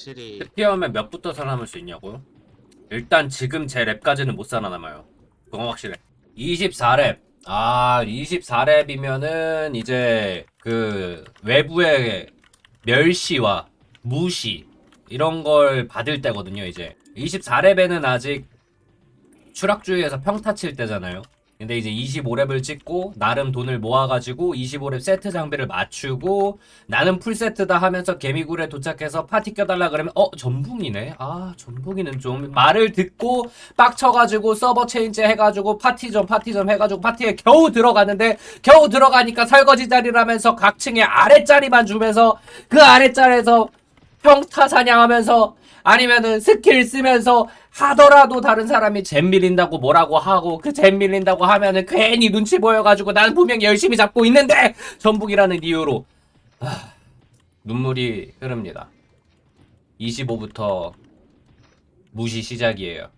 확실히 스피어면 몇부터 살아남을 수 있냐고요? 일단 지금 제 랩까지는 못 살아남아요. 그건 확실해. 24랩. 아, 24랩이면은 이제 그 외부의 멸시와 무시 이런 걸 받을 때거든요, 이제. 24랩에는 아직 추락주의에서 평타 칠 때잖아요. 근데 이제 25랩을 찍고 나름 돈을 모아가지고 25랩 세트 장비를 맞추고 나는 풀세트다 하면서 개미굴에 도착해서 파티 껴달라 그러면 어 전붕이네? 아 전붕이는 좀 말을 듣고 빡쳐가지고 서버 체인지 해가지고 파티점 파티점 해가지고 파티에 겨우 들어갔는데 겨우 들어가니까 설거지 자리라면서 각 층에 아랫자리만 주면서 그 아랫자리에서 평타 사냥하면서 아니면은 스킬 쓰면서 하더라도 다른 사람이 잼 밀린다고 뭐라고 하고 그 잼 밀린다고 하면은 괜히 눈치 보여가지고 나는 분명 열심히 잡고 있는데 전북이라는 이유로 아, 눈물이 흐릅니다. 25부터 무시 시작이에요.